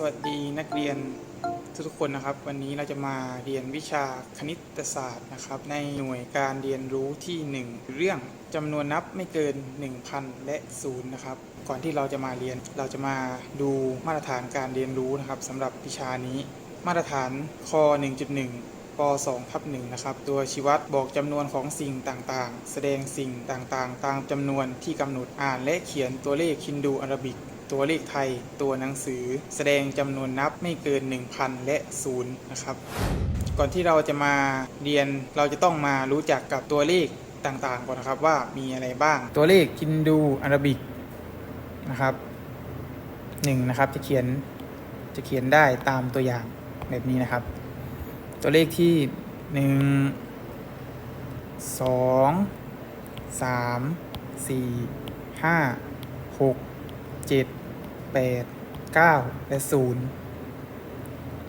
สวัสดีนักเรียนทุกๆคนนะครับ วันนี้เราจะมาเรียนวิชาคณิตศาสตร์นะครับ ในหน่วยการเรียนรู้ที่ 1 เรื่องจำนวนนับไม่เกิน 1,000 และ0นะครับ ก่อนที่เราจะมาเรียนเราจะมาดูมาตรฐานการเรียนรู้นะครับสำหรับวิชานี้ มาตรฐานค1.1ป2ทับ1นะครับ ตัวชี้วัดบอกจำนวนของสิ่งต่างๆ แสดงสิ่งต่างๆ ตามจำนวนที่กำหนดอ่านและเขียนตัวเลขฮินดูอาราบิก ตัวเลขไทย ตัวหนังสือ แสดงจำนวนนับไม่เกิน 1,000 และ 0 นะครับ ก่อนที่เราจะมาเรียนเราจะต้องมารู้จักกับตัวเลขต่างๆก่อนนะครับว่ามีอะไรบ้าง ตัวเลขฮินดูอาราบิกนะครับหนึ่งนะครับจะเขียนจะเขียนได้ตามตัวอย่างแบบนี้นะครับ ตัวเลขที่หนึ่งสองสามสี่ห้าหกเจ็ด แปดเก้าและศูนย์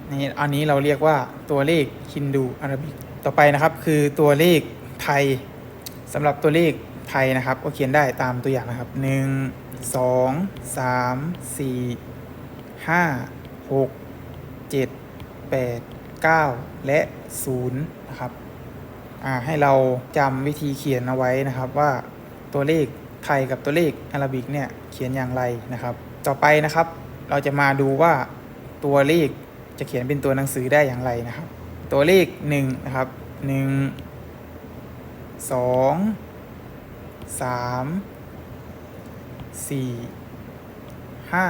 นี่อันนี้เราเรียกว่าตัวเลขฮินดูอาราบิก ต่อไปนะครับคือตัวเลขไทยสำหรับตัวเลขไทยนะครับ ก็เขียนได้ตามตัวอย่างนะครับหนึ่งสองสามสี่ห้าหกเจ็ดแปดเก้าและศูนย์นะครับอ่าให้เราจำวิธีเขียนเอาไว้นะครับว่าตัวเลขไทยกับตัวเลขอาราบิกเนี่ยเขียนอย่างไรนะครับ ต่อไปนะครับ เราจะมาดูว่าตัวเลขจะเขียนเป็นตัวหนังสือได้อย่างไรนะครับ ตัวเลขหนึ่งนะครับหนึ่งสองสามสี่ห้า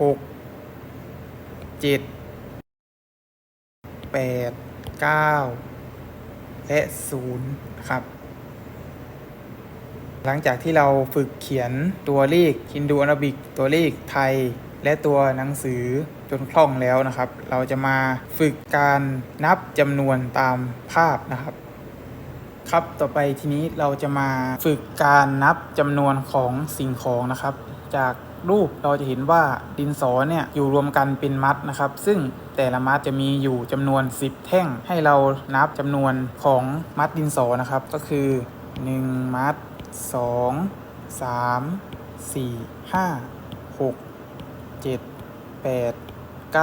หกเจ็ดแปดเก้าและศูนย์นะครับ หลังจากที่เราฝึกเขียนตัวเลขฮินดูอาราบิก ตัวเลขไทย และตัวหนังสือจนคล่องแล้วนะครับ เราจะมาฝึกการนับจำนวนตามภาพนะครับ ครับต่อไปทีนี้เราจะมาฝึกการนับจำนวนของสิ่งของนะครับ จากรูปเราจะเห็นว่าดินสอเนี่ยอยู่รวมกันเป็นมัดนะครับ ซึ่งแต่ละมัดจะมีอยู่จำนวน 10 แท่งให้เรานับจำนวนของมัดดินสอนะครับ ก็คือ 1 มัด 2 3 4 5 6 7 8 9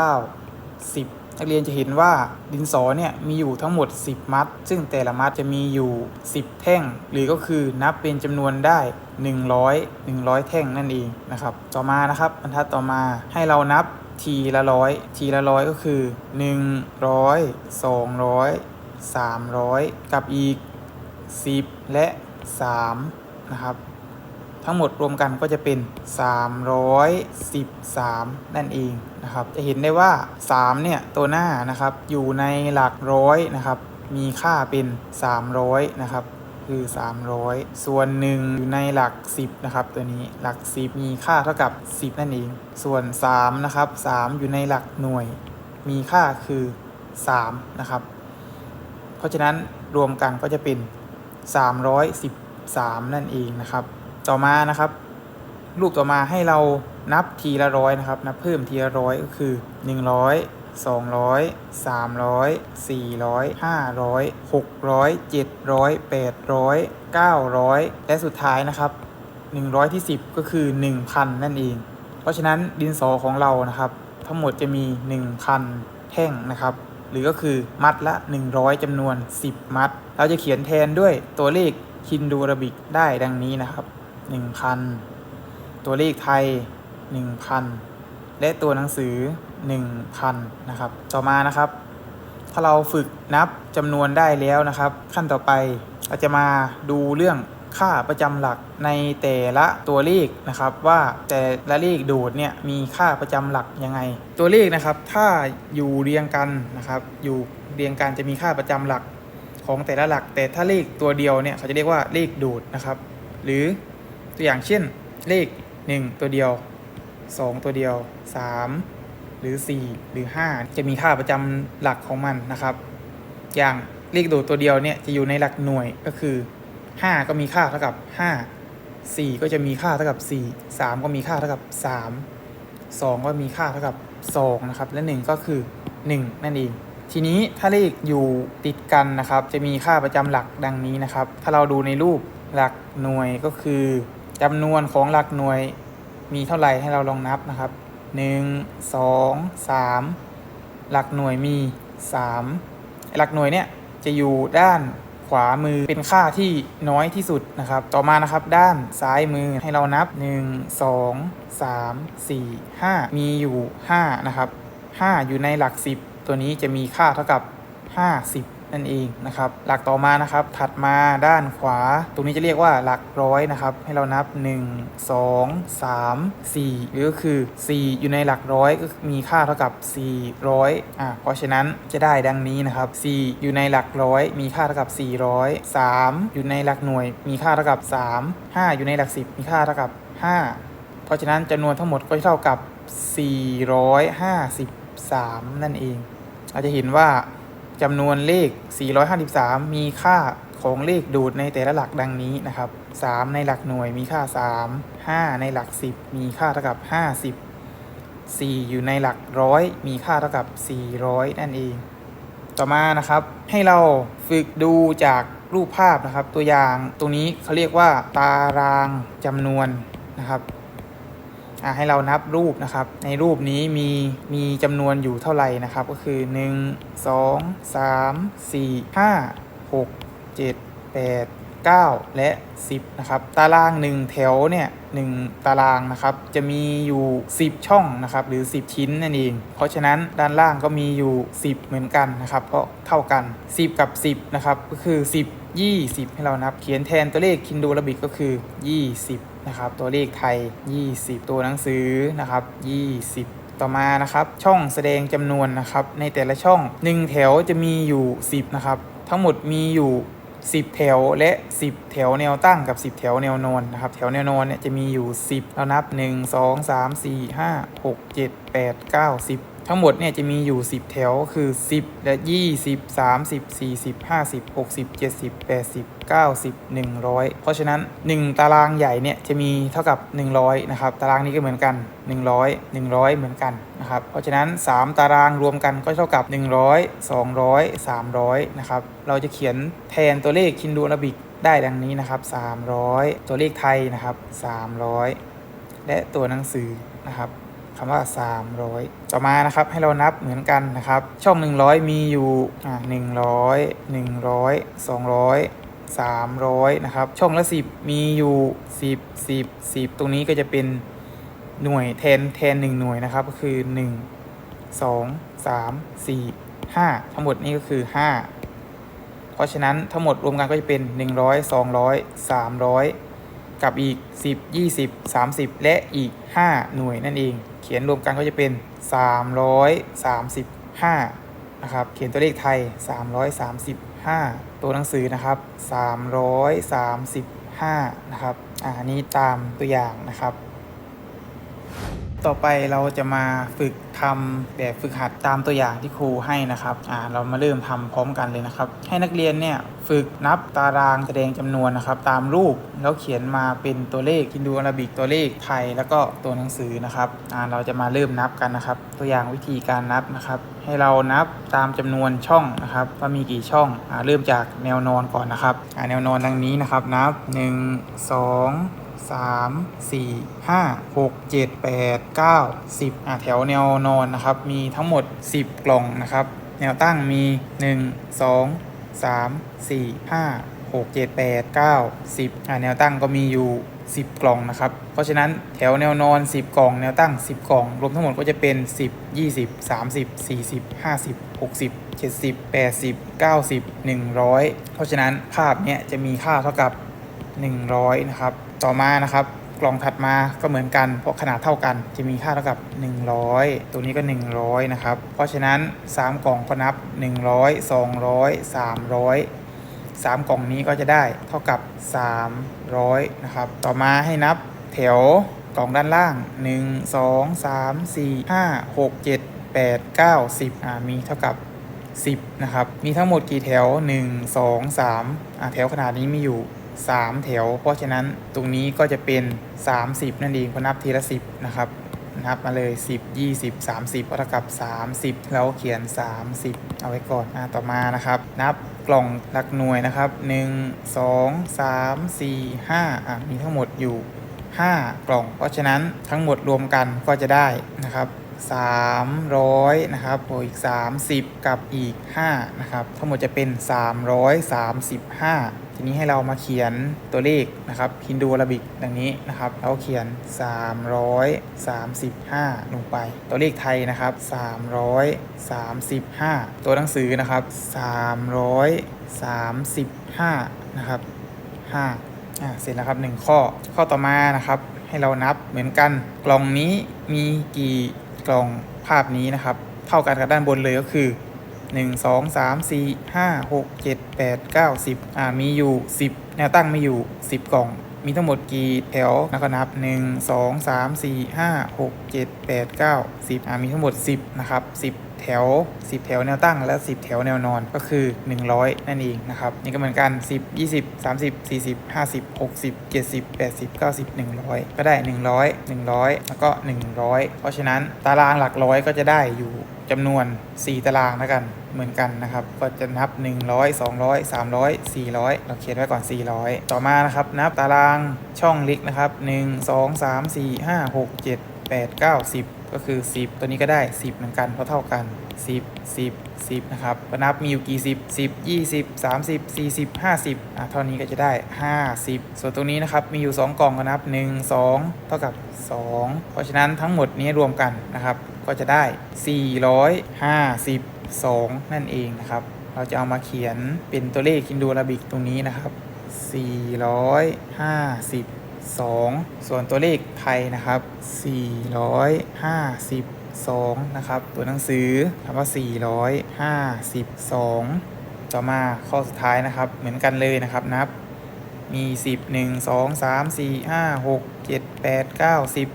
10นักเรียนจะเห็นว่าดินสอเนี่ยมีอยู่ทั้งหมด 10 มัด ซึ่งแต่ละมัดจะมีอยู่ 10 แท่ง หรือก็คือนับเป็นจำนวนได้ 100 100 แท่งนั่นเองนะครับต่อมานะครับบรรทัดต่อมาให้เรานับทีละร้อยทีละร้อยก็คือ 100 200 300 กับอีก 10 และ 3 นะครับ ทั้งหมดรวมกันก็จะเป็น 313 นั่นเองนะครับ จะเห็นได้ว่า 3 เนี่ย ตัวหน้านะครับอยู่ในหลักร้อยนะครับ มีค่าเป็น 300 นะครับคือ 300 ส่วนหนึ่งอยู่ในหลัก 10 นะครับ ตัวนี้หลัก 10 มีค่าเท่ากับ 10 นั่นเอง ส่วน 3 นะครับ 3 อยู่ในหลักหน่วย มีค่าคือ 3 นะครับ เพราะฉะนั้นรวมกันก็จะเป็น 3 นั่นเองนะครับ ต่อมานะครับ รูปต่อมาให้เรานับทีละร้อยนะครับ นับเพิ่มทีละร้อยก็คือ 100 200 300 400 500 600 700 800 900 และสุดท้ายนะครับ 100 ที่ 10 ก็คือ 1,000 นั่นเอง เพราะฉะนั้นดินสอของเรานะครับ ทั้งหมดจะมี 1,000 แท่งนะครับ หรือก็คือมัดละ 100จำนวน 10 มัด เราจะเขียนแทนด้วยตัวเลข ฮินดูราบิกได้ดังนี้นะครับ 1,000 ตัวเลขไทย 1,000 และตัวหนังสือ 1,000 นะครับ ต่อมานะครับ ถ้าเราฝึกนับจำนวนได้แล้วนะครับ ขั้นต่อไปเราจะมาดูเรื่องค่าประจำหลักในแต่ละตัวเลขนะครับ ว่าแต่ละเลขโดดเนี่ยมีค่าประจำหลักยังไง ตัวเลขนะครับ ถ้าอยู่เรียงกันนะครับ อยู่เรียงกันจะมีค่าประจำหลัก ของแต่ละหลัก แต่ถ้าเลขตัวเดียวเนี่ยเขาจะเรียกว่าเลขโดดนะครับ หรือตัวอย่างเช่นเลข 1 ตัวเดียว 2 ตัวเดียว 3 หรือ 4 หรือ 5 จะมีค่าประจำหลักของมันนะครับ อย่างเลขโดดตัวเดียวเนี่ยจะอยู่ในหลักหน่วยก็คือ 5 ก็มีค่าเท่ากับ 5 4 ก็จะมีค่าเท่ากับ 4 3 ก็มีค่าเท่ากับ 3 2 ก็มีค่าเท่ากับ 2 นะครับ และ 1 ก็คือ 1 นั่นเอง ทีนี้ถ้าเลขอยู่ติดกันนะครับ จะมีค่าประจำหลักดังนี้นะครับ ถ้าเราดูในรูปหลักหน่วยก็คือจำนวนของหลักหน่วยมีเท่าไหร่ให้เราลองนับนะครับหนึ่งสองสามหลักหน่วยมีสามหลักหน่วยเนี่ยจะอยู่ด้านขวามือเป็นค่าที่น้อยที่สุดนะครับ ต่อมานะครับด้านซ้ายมือให้เรานับ 1 2 3 4 5 มีอยู่ 5 นะครับ 5 อยู่ในหลัก 10 ตัวนี้จะมีค่าเท่ากับ 50 นั่นเองนะครับ หลักต่อมานะครับ ถัดมาด้านขวา ตรงนี้จะเรียกว่าหลักร้อยนะครับ ให้เรานับ 1 2 3 4 หรือก็คือ 4 อยู่ในหลักร้อยก็มีค่าเท่ากับ 400อ่าเพราะฉะนั้นจะได้ดังนี้นะครับ 4 อยู่ในหลักร้อย มีค่าเท่ากับ 400 3 อยู่ในหลักหน่วย มีค่าเท่ากับ 3 5 อยู่ในหลัก 10 มีค่าเท่ากับ 5 เพราะฉะนั้นจำนวนทั้งหมดก็จะเท่ากับ 453 นั่นเอง เราจะเห็นว่าจำนวนเลข 453 มีค่าของเลขดูดในแต่ละหลักดังนี้นะครับ 3 ในหลักหน่วยมีค่า 3 5 ในหลัก 10 มีค่าเท่ากับ 50 4 อยู่ในหลักร้อยมีค่าเท่ากับ 400 นั่นเอง ต่อมานะครับให้เราฝึกดูจากรูปภาพนะครับ ตัวอย่างตรงนี้เขาเรียกว่าตารางจำนวนนะครับ ให้เรานับรูปนะครับ ในรูปนี้มีมีจำนวนอยู่เท่าไหร่นะครับ ก็คือ 1 2 3 4 5 6 7 8 9 และ 10 นะครับ ตาราง 1 แถวเนี่ย1ตารางนะครับ จะมีอยู่ 10 ช่องนะครับ หรือ 10 ชิ้นนั่นเอง เพราะฉะนั้นด้านล่างก็มีอยู่ 10 เหมือนกันนะครับก็เท่ากัน 10 กับ 10 นะครับ ก็คือ 10 20 ให้เรานับ เขียนแทนตัวเลขคินดูระบิกก็คือ 20 นะครับ ตัวเลขไทย 20 ตัวหนังสือนะครับ 20ต่อมานะครับช่องแสดงจำนวนนะครับในแต่ละช่อง 1 แถวจะมีอยู่ 10นะครับทั้งหมดมีอยู่ 10 แถวและ 10 แถวแนวตั้งกับ 10 แถวแนวนอนนะครับแถวแนวนอนเนี่ยจะมีอยู่ 10 เรานับ 1 2 3 4 5 6 7 8 9 10 ทั้งหมดเนี่ยจะมีอยู่ 10 แถวคือ 10 และ 20 30 40 50 60 70 80 90 100 เพราะฉะนั้น 1 ตารางใหญ่เนี่ยจะมีเท่ากับ 100 นะครับ ตารางนี้ก็เหมือนกัน 100 100 เหมือนกันนะครับ เพราะฉะนั้น 3 ตารางรวมกันก็เท่ากับ 100 200 300 นะครับ เราจะเขียนแทนตัวเลขคินดูอาราบิกได้ดังนี้นะครับ 300 ตัวเลขไทยนะครับ 300 และตัวหนังสือนะครับ คำว่า 300 ต่อมานะครับให้เรานับเหมือนกันนะครับ ช่อง 100 มีอยู่อ่า100 100 200 300นะครับ ช่องละ 10 มีอยู่10 10 10 ตรงนี้ก็จะเป็นหน่วยแทนแทน 1 หน่วยนะครับ ก็คือ 1 2 3 4 5 ทั้งหมดนี้ก็คือ 5 เพราะฉะนั้นทั้งหมดรวมกันก็จะเป็น 100 200 300 กับอีก 10 20 30 และอีก 5 หน่วยนั่นเอง เขียนรวมกันก็จะเป็น 335 นะครับ เขียนตัวเลขไทย 335 ตัวหนังสือนะครับ 335 นะครับอ่านี้ตามตัวอย่างนะครับ ต่อไปเราจะมาฝึก ทำแบบฝึกหัดตามตัวอย่างที่ครูให้นะครับอ่าเรามาเริ่มทำพร้อมกันเลยนะครับ ให้นักเรียนเนี่ยฝึกนับตารางแสดงจำนวนนะครับ ตามรูปแล้วเขียนมาเป็นตัวเลขฮินดูอาราบิกตัวเลขไทยแล้วก็ตัวหนังสือนะครับอ่าเราจะมาเริ่มนับกันนะครับ ตัวอย่างวิธีการนับนะครับ ให้เรานับตามจำนวนช่องนะครับว่ามีกี่ช่องอ่าเริ่มจากแนวนอนก่อนนะครับอ่าแนวนอนดังนี้นะครับนับ 1 2 สามสี่ห้าหกเจ็ดแปดเก้าสิบอะแถวแนวนอนนะครับ มีทั้งหมด 10 กล่องนะครับ แนวตั้งมี 1 2 3 4 5 6 7 8 9 10อะแนวตั้งก็มีอยู่ 10 กล่องนะครับ เพราะฉะนั้นแถวแนวนอน 10 กล่อง แนวตั้ง 10 กล่อง รวมทั้งหมดก็จะเป็น 10 20 30 40 50 60 70 80 90 100 เพราะฉะนั้นภาพเนี้ยจะมีค่าเท่ากับ 100 นะครับ ต่อมานะครับกล่องถัดมาก็เหมือนกัน เพราะขนาดเท่ากันจะมีค่าเท่ากับ 100 ตัวนี้ก็ 100 นะครับ เพราะฉะนั้น 3 กล่องก็นับ 100 200 300 3 กล่องนี้ก็จะได้เท่ากับ 300 นะครับ ต่อมาให้นับแถวกล่องด้านล่าง 1 2 3 4 5 6 7 8 9 10อ่ามีเท่ากับ 10 นะครับ มีทั้งหมดกี่แถว 1 2 3อ่าแถวขนาดนี้มีอยู่ 3 แถว เพราะฉะนั้นตรงนี้ก็จะเป็น 30 นั่นเองเพราะนับทีละ 10 นะครับ นับมาเลย 10 20 30ก็เท่ากับ 30 แล้วเขียน 30 เอาไว้ก่อนอ่าต่อมานะครับ นับกล่องหลักหน่วยนะครับ 1 2 3 4 5อะมีทั้งหมดอยู่ 5 กล่อง เพราะฉะนั้นทั้งหมดรวมกันก็จะได้นะครับ300 นะครับบวกอีก 30 กับอีก 5 นะครับ ทั้งหมดจะเป็น 335ทีนี้ให้เรามาเขียนตัวเลขนะครับฮินดูอาราบิกดังนี้นะครับเราเขียน 335 ลงไป ตัวเลขไทยนะครับ 335 ตัวหนังสือนะครับ 335 นะครับ5อ่าเสร็จแล้วครับ 1 ข้อข้อต่อมานะครับ ให้เรานับเหมือนกัน กล่องนี้มีกี่กล่องภาพนี้นะครับ เท่ากันกับด้านบนเลยก็คือ 1 2 3 4 5 6 7 8 9 10อ่ามีอยู่10แนวตั้งมีอยู่10กล่อง มีทั้งหมดกี่แถวแล้วก็นับ1 2 3 4 5 6 7 8 9 10อ่ามีทั้งหมด10นะครับ10 แถว 10 แถวแนวตั้งและ 10 แถวแนวนอนก็คือ 100 นั่นเองนะครับนี่ก็เหมือนกัน 10 20 30 40 50 60 70 80 90 100 ก็ได้ 100 100 แล้วก็ 100 เพราะฉะนั้นตารางหลักร้อยก็จะได้อยู่จำนวน 4 ตารางแล้วกันเหมือนกันนะครับ ก็จะนับ 100 200 300 400 เราเขียนไว้ก่อน 400 ต่อมานะครับ นับตารางช่องเล็กนะครับ 1 2 3 4 5 6 7 8 9 10 ก็คือ 10 ตัวนี้ก็ได้ 10 เหมือนกันเพราะเท่ากัน 10 10 10 นะครับก็นับมีอยู่กี่ 10 10 20 30 40 50อะเท่านี้ก็จะได้ 50 ส่วนตรงนี้นะครับมีอยู่ 2 กล่องก็นับ 1 2 เท่ากับ 2 เพราะฉะนั้นทั้งหมดนี้รวมกันนะครับ ก็จะได้ 452 นั่นเองนะครับ เราจะเอามาเขียนเป็นตัวเลขคินดูอาราบิกตรงนี้นะครับ 2 ส่วนตัวเลขไทยนะครับ 452 นะครับ ตัวหนังสือคำว่า 452 ต่อมาข้อสุดท้ายนะครับ เหมือนกันเลยนะครับนับ มี 10 1 2 3 4 5 6 7 8 9 10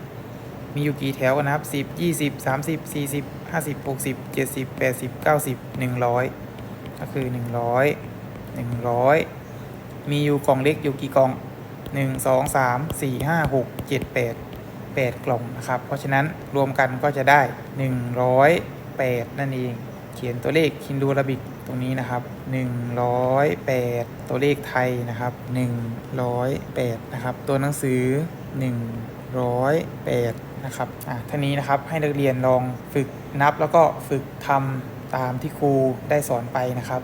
มีอยู่กี่แถวกันนะครับ 10 20 30 40 50 60 70 80 90 100 ก็คือ 100 100 มีอยู่กล่องเล็กอยู่กี่กล่อง 1 2 3 4 5 6 7 8 8กล่องนะครับ เพราะฉะนั้นรวมกันก็จะได้108นั่นเอง เขียนตัวเลขคินดูราบิกตรงนี้นะครับ108ตัวเลขไทยนะครับ108นะครับ ตัวหนังสือ108นะครับอะท่านี้นะครับให้นักเรียนลองฝึกนับแล้วก็ฝึกทำตามที่ครูได้สอนไปนะครับ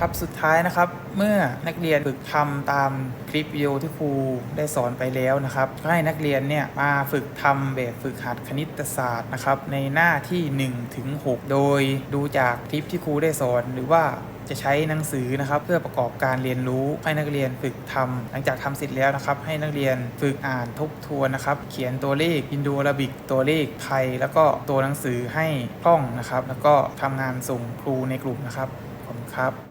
ครับสุดท้ายนะครับเมื่อนักเรียนฝึกทำตามคลิปวิดีโอที่ครูได้สอนไปแล้วนะครับให้นักเรียนเนี่ยมาฝึกทำแบบฝึกหัดคณิตศาสตร์นะครับในหน้าที่1ถึง6โดยดูจากคลิปที่ครูได้สอนหรือว่าจะใช้หนังสือนะครับเพื่อประกอบการเรียนรู้ให้นักเรียนฝึกทำหลังจากทำเสร็จแล้วนะครับ ให้นักเรียนฝึกอ่านทบทวนนะครับ เขียนตัวเลขอินโดอาราบิกตัวเลขไทย แล้วก็ตัวหนังสือให้คล่องนะครับ แล้วก็ทำงานส่งครูในกลุ่มนะครับขอบคุณครับ